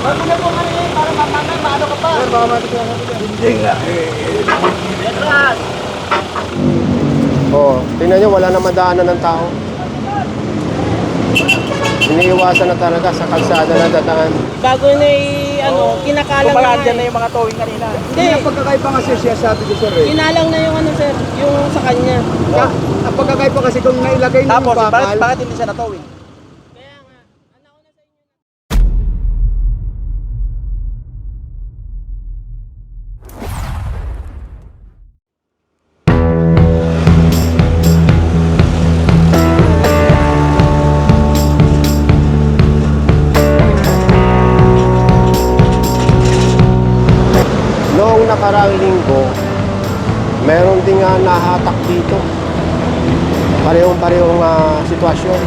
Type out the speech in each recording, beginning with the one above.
Wag mo na po ano eh, para mamamay, maano ka pa. Sir, baka matikyan natin. Hindi nga eh. Petras! Oo, tingnan nyo, wala na madaanan ng tao. Iniiwasan na talaga sa kalsada na dadaan. Bago na i- ano, kinakalang Kumbaga, na dyan na eh. yung mga towing kanina. Hindi, Ang pagkakaiba kasi siya sabi ko sir eh. kinalang na yung ano sir, yung sa kanya. Ka, ang pagkakaiba kasi kung nailagay na Tapos, yung bakit, bakit hindi siya na-towing? Linggo, meron din nga nahatak dito. Parehong-parehong ah, sitwasyon.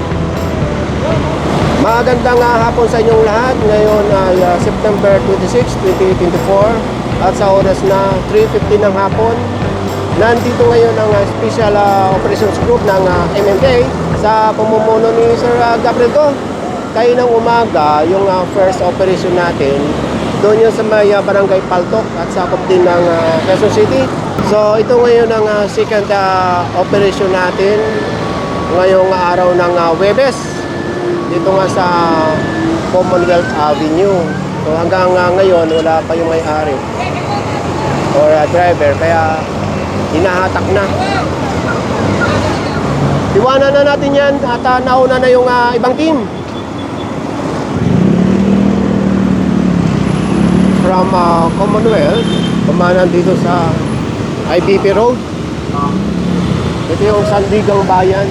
Magandang nga hapon sa inyong lahat. Ngayon ay ah, September 26, 2024 at sa oras na 3.15 ng hapon. Nandito ngayon ang ah, Special ah, Operations Group ng ah, MMA sa pamumuno ni Sir ah, Gabriel. Kayo ng umaga, yung ah, first operation natin, doon yun sa may ah, Barangay Paltok at sakop din ng ah, Quezon City. So ito ngayon ang ah, second ah, operation natin ngayong araw ng ah, Webes dito nga sa Commonwealth Avenue. So hanggang ah, ngayon wala pa yung may-ari or ah, driver kaya hinahatak na. Iwanan na natin yan at ah, nauna na yung ah, ibang team. From ah, Commonwealth, kumanan dito sa IBP Road. Ito yung Sandigang Bayan.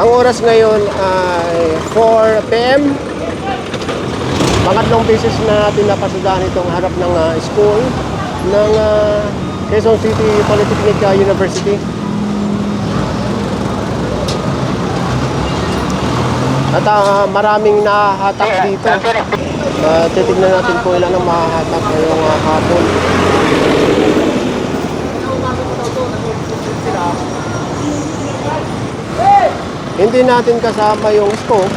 Ang oras ngayon ay 4 p.m. Pangatlong beses na natin napasadahan itong harap ng ah, school ng ah, Quezon City Polytechnic ah, University. At ah, maraming nahahatak dito. Uh, titignan natin kung ilan ang mahahatak ngayong ah, hapon. Hindi natin kasama yung scope.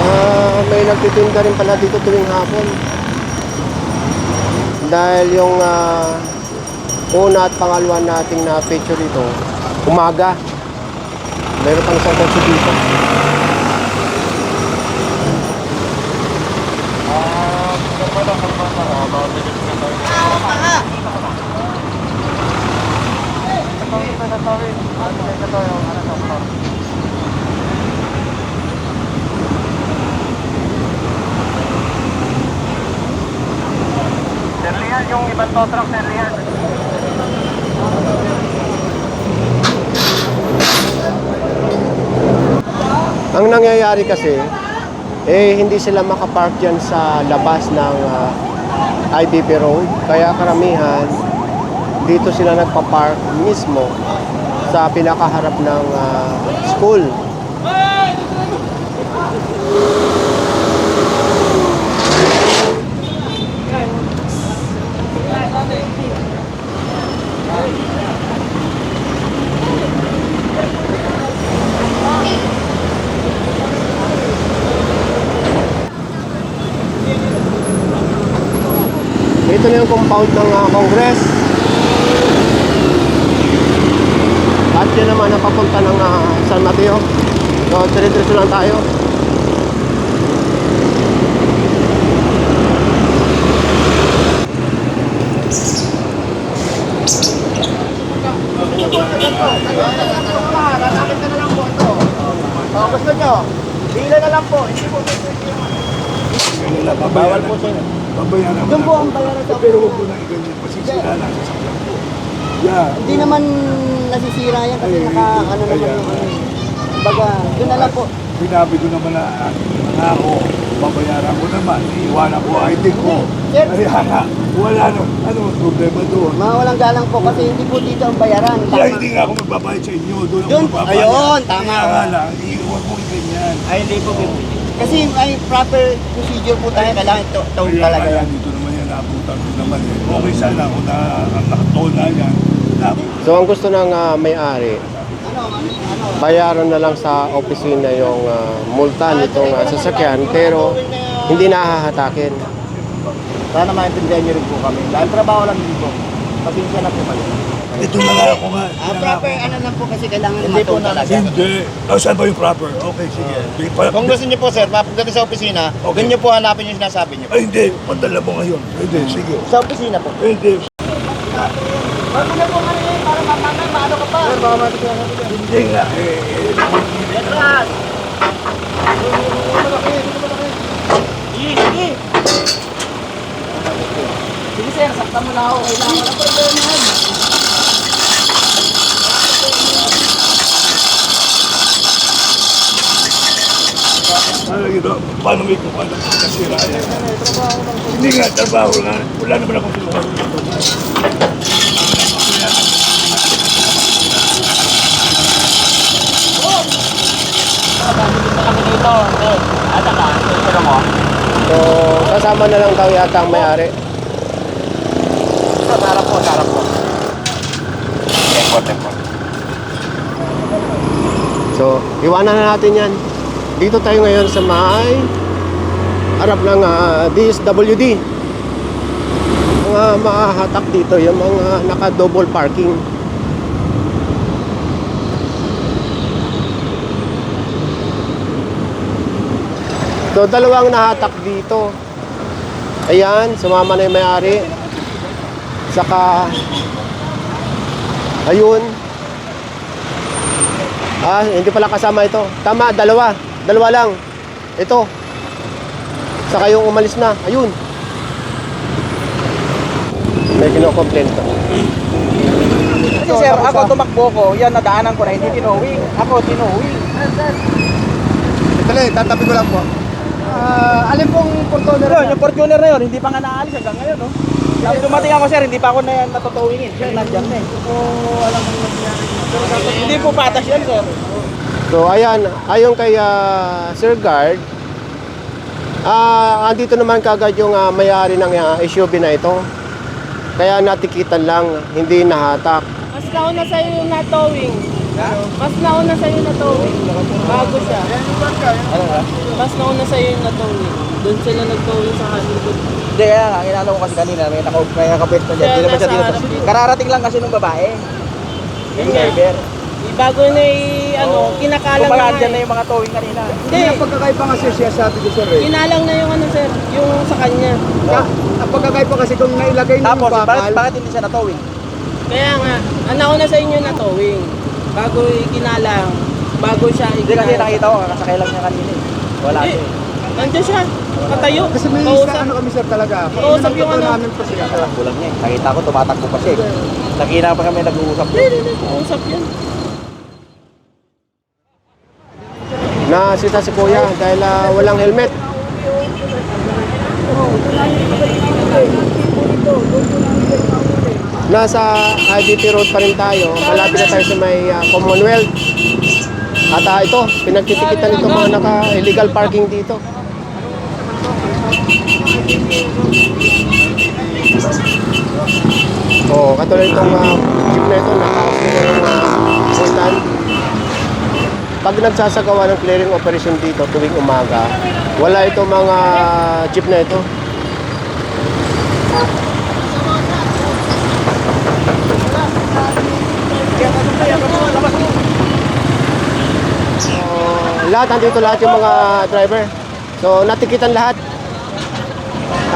Ah, may nagtitinda rin pala dito tuwing hapon. Dahil yung ah, una at pangalawa nating na picture dito, umaga. Meron pang isang kotse dito. Sir Lian, yung ibang truck, Lian. Ang nangyayari kasi, eh hindi sila makapark dyan sa labas ng ah, IBP Road. Kaya karamihan, dito sila nagpa-park mismo sa pinakaharap ng ah, school. Ito na yung compound ng ah, Congress. At yan naman ang papunta ng ah, San Mateo. So, dire-diretso lang tayo. Gusto nyo? Bila na lang po. Hindi po Bawal po sir. Babayaran Doon po ang bayaran sa Pero huwag mo na iganyan. Pasisira lang sa saklan ko. Yeah. Hindi naman nasisira yan kasi Ay, naka ano naman kaya- yung ano. Kumbaga, doon na lang po. Sinabi ko naman na ah, nangako, babayaran ko naman. Iiwanan ko ID ko. Sir. Nga, wala no. Ano ang problema doon? Mga walang galang po kasi hindi po dito ang bayaran. Kaya hindi nga ako magbabayad sa inyo. Doon ako Doon? magbabayad. Ayun, tama. Kaya nga lang, iiwan mo ganyan. Ay, hindi po. Kasi may proper procedure po tayo. Kailangan ito, ito Kaya talaga yan. dito naman yan, nabutan ko naman eh. Okay sana kung na, ang nakatol na yan. So, ang gusto ng ah, may-ari, bayaran na lang sa opisina yung ah, multa nitong ah, sasakyan pero hindi na hahatakin. Sana maintindihan niyo rin po kami. Dahil trabaho lang dito. Pasensya na po kayo. Ito na nga ako nga. Ah, proper ano lang po kasi kailangan Hindi po na Hindi. Oh, saan ba yung proper? Okay, sige. Pa- Kung gusto niyo po sir, mapagdating sa opisina, Okay. doon niyo po hanapin yung sinasabi niyo. Ay, hindi. Padala mo ngayon. Hindi, sige. Sa opisina po. Hindi. Bago na po kami para mamamay, maano ka pa. Sir, baka matigyan ka Hindi nga. Eh, eh, Letras! Sige, sige. Sige sir, sakta mo na ako. Kailangan na problema yan. Paano may ng kasira yan? Hindi nga, trabaho nga. Wala naman akong mo. So kasama na lang daw yata ang may-ari. Sa harap po, sa harap po. Tempo, tempo. So iwanan na natin yan. Dito tayo ngayon sa may harap ng ah, DSWD. Mga mahahatak dito yung mga naka-double parking. So dalawang nahatak dito. Ayan, sumama na yung may-ari. Saka ayun. Ah, hindi pala kasama ito. Tama, dalawa. Dalawa lang. Ito. Saka yung umalis na. Ayun. May kino-complain. Kasi sir, ako tumakbo ko, yan nadaanan ko na hindi tinowing. Ako tinowing. Dali, tatabi ko lang po. Ah, alin pong Fortuner Yun, yung Fortuner na yun, hindi pa nga naalis hanggang ngayon, no? Tapos dumating ako sir, hindi pa ako na yan natutowingin. Sir, nandyan na eh. Hindi po patas yan, sir. So, ayan. Ayon kay ah, Sir Guard, ah, andito naman kagad yung ah, may-ari ng ah, SUV na ito. Kaya natikitan lang, hindi nahatak. Mas nauna sa'yo yung natowing. Mas nauna sa'yo yung natowing. Bago siya. Mas nauna sa'yo yung natowing. Doon sila nagtowing sa Hollywood. Hindi, kaya nga, inano ko kasi kanina, may, naka, may nakapit na dyan. Hindi naman siya nasa dito. Kararating lang kasi nung babae. Yun Yung driver. Bago na i- ano, kinakalang Kumbaga, na dyan na eh. yung mga towing kanina. Hindi, pagkakaiba kasi siya sabi ko sir eh. kinalang na yung ano sir, yung sa kanya. Ang pagkakaiba kasi kung nailagay niyo Tapos, yung bakit, bakal, bakit hindi siya na-towing? Kaya nga, ang nauna sa inyo na towing. Bago ikinalang, bago siya Hindi kasi ikinalang. nakita ko, kakasakay lang niya kanina eh. Wala Eh, siya eh. Nandiyan siya, katayo. kasi may Kausap. isa ano kami sir talaga. Kausap yung ano. namin po siya. Kulang niya eh. Nakita ko, tumatakbo pa siya eh. Nakina pa kami nag-uusap. Hindi, hindi, hindi. Kausap yan. Nasita si Kuya dahil ah, walang helmet. Nasa IDP Road pa rin tayo. Malapit na tayo sa may ah, Commonwealth. At ah, ito, pinagtitikitan ito mga naka-illegal parking dito. Oh, katulad itong ah, jeep na ito, nakaos na yung uh. Pag nagsasagawa ng clearing operation dito tuwing umaga, wala ito mga jeep na ito. So, lahat, andito lahat yung mga driver. So, natikitan lahat.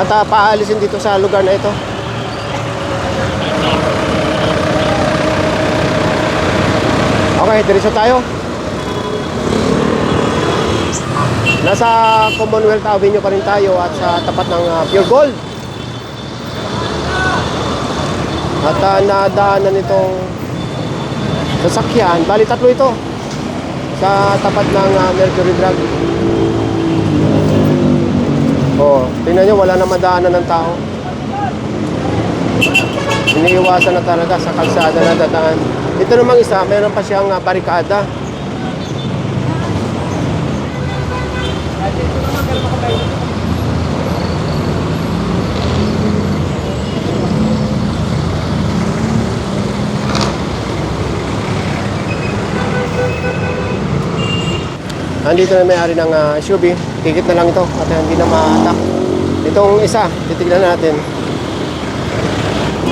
At ah, paalisin dito sa lugar na ito. Okay, diretso tayo. Nasa Commonwealth Avenue pa rin tayo at sa tapat ng ah, Pure Gold. At uh, nadaanan itong sasakyan, bali tatlo ito sa tapat ng ah, Mercury Drug. Oh, tingnan nyo, wala na madaanan ng tao. Iniiwasan na talaga sa kalsada na dadaan. Ito namang isa, meron pa siyang ah, barikada. Nandito na may-ari ng ah, uh, SUV. Tikit na lang ito at hindi na maatak. Itong isa, titignan natin.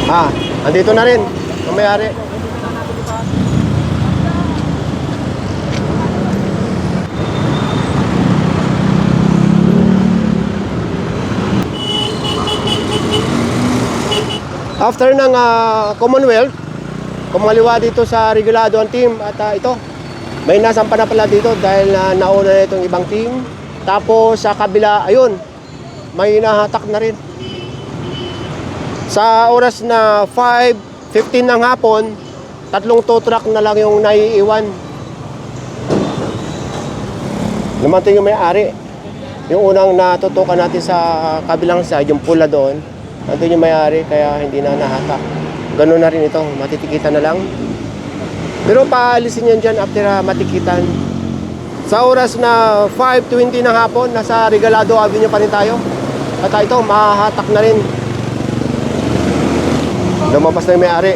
Ah, andito na rin ang may-ari. After ng ah, Commonwealth, kumaliwa dito sa regulado ang team at ah, ito, may nasampa na pala dito dahil na nauna na itong ibang team. Tapos sa kabila, ayun, may nahatak na rin. Sa oras na 5.15 ng hapon, tatlong tow truck na lang yung naiiwan. Namatay yung may-ari. Yung unang natutukan natin sa kabilang side, yung pula doon, nandun yung may-ari, kaya hindi na nahatak. Ganun na rin ito, matitikitan na lang. Pero paalisin yan dyan after ah, matikitan. Sa oras na 5.20 ng hapon, nasa Regalado Avenue pa rin tayo. At ito, mahahatak na rin. Lumabas na yung may-ari.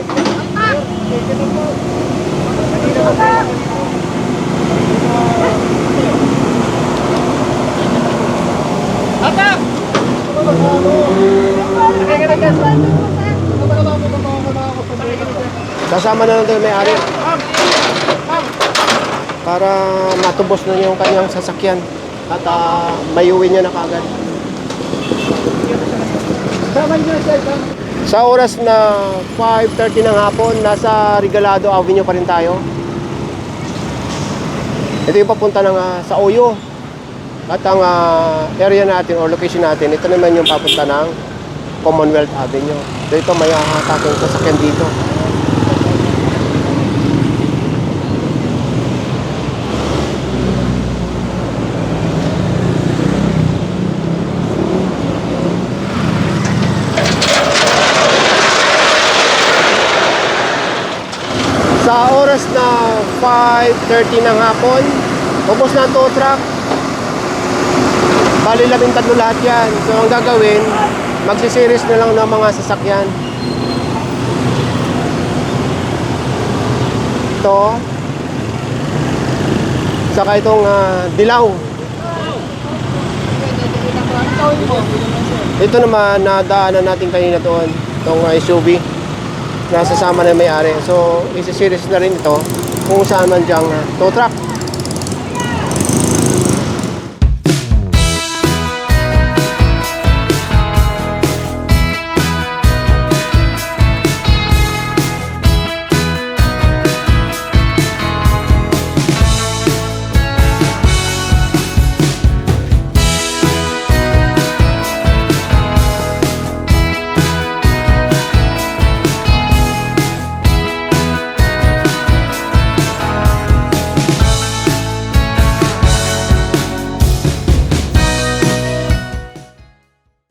Kasama na lang tayo may-ari. Para matubos na yung kanyang sasakyan. At uh, mayuwi niya na kagad. Sa oras na 5.30 ng hapon, nasa Regalado Avenue pa rin tayo. Ito yung papunta ng, ah, sa Oyo. At ang ah, area natin or location natin, ito naman yung papunta ng Commonwealth Avenue. So ito may hahatakin sasakyan dito. Sa oras na 5.30 ng hapon, ubos na tow truck. Bali labing tatlo lahat yan. So ang gagawin, magsisiris na lang ng mga sasakyan. Ito. Saka itong ah, dilaw. Ito naman, nadaanan natin kanina doon. Itong ah, SUV. Nasasama na yung may-ari. So, isisiris na rin ito kung saan man diyang uh, tow truck.